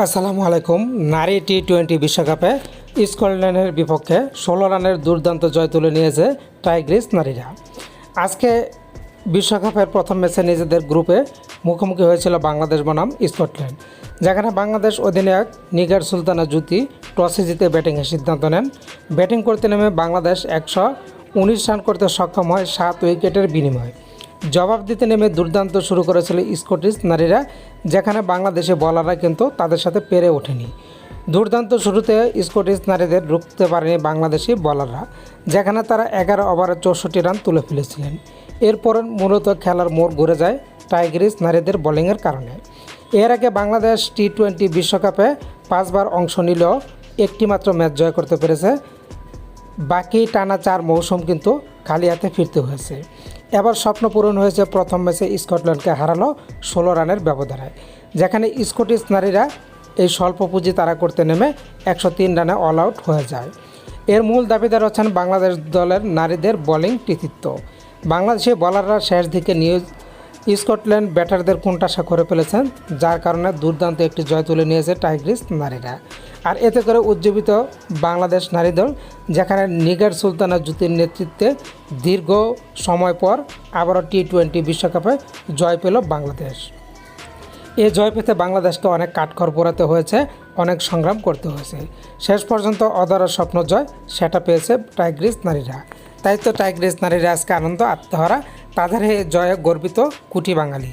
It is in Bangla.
আসসালামু আলাইকুম। নারী টি টোয়েন্টি বিশ্বকাপে স্কটল্যান্ডের বিপক্ষে ষোলো রানের দুর্দান্ত জয় তুলে নিয়েছে টাইগ্রিস নারীরা। আজকে বিশ্বকাপের প্রথম ম্যাচে নিজেদের গ্রুপে মুখোমুখি হয়েছিল বাংলাদেশ বনাম স্কটল্যান্ড, যেখানে বাংলাদেশ অধিনায়ক নিগার সুলতানা জুতি টসে জিতে ব্যাটিংয়ের সিদ্ধান্ত নেন। ব্যাটিং করতে নেমে বাংলাদেশ একশো উনিশ রান করতে সক্ষম হয় সাত উইকেটের বিনিময়ে। জবাব দিতে নেমে দুর্দান্ত শুরু করেছিল স্কটিশ নারীরা, যেখানে বাংলাদেশে বলাররা কিন্তু তাদের সাথে পেরে ওঠেনি। দুর্দান্ত শুরুতে স্কটিশ নারীদের রুখতে পারেনি বাংলাদেশি বলাররা যেখানে তারা এগারো ওভারে চৌষট্টি রান তুলে ফেলেছিলেন। এরপর মূলত খেলার মোড় ঘুরে যায় টাইগ্রিস নারীদের বোলিংয়ের কারণে। এর আগে বাংলাদেশ টি টোয়েন্টি বিশ্বকাপে পাঁচবার অংশ নিলেও একটিমাত্র ম্যাচ জয় করতে পেরেছে। বাকি টানা চার মৌসুম কিন্তু খালি হাতে ফিরতে হয়েছে। এবার স্বপ্ন পূরণ হয়েছে প্রথম ম্যাচে স্কটল্যান্ডকে হারালো ষোলো রানের ব্যবধানে। যেখানে স্কটিশ নারীরা এই স্বল্প পুঁজি তারা করতে নেমে একশো তিন রানে অল আউট হয়ে যায়। এর মূল দাবিদার হচ্ছেন বাংলাদেশ দলের নারীদের বোলিং কৃতিত্ব। বাংলাদেশি বলাররা শেষ দিকে নিউজ স্কটল্যান্ড ব্যাটারদের কোণঠাসা করে ফেলেছেন যার কারণে দুর্দান্ত একটি জয় তুলে নিয়েছে টাইগ্রিস নারীরা। আর এতে করে উজ্জীবিত বাংলাদেশ নারী দল, যেখানে নিগার সুলতানা জ্যোতির নেতৃত্বে দীর্ঘ সময় পর আবারও টি টোয়েন্টি বিশ্বকাপে জয় পেল বাংলাদেশ। এ জয় পেতে বাংলাদেশকে অনেক কাঠখড় পোড়াতে হয়েছে, অনেক সংগ্রাম করতে হয়েছে। শেষ পর্যন্ত অধরা স্বপ্ন জয় সেটা পেয়েছে টাইগ্রিস নারীরা। তাই তো টাইগ্রিস নারীরা আজকে আনন্দ, আত্মহারা তাদের জয় গর্বিত কুটি বাঙালি।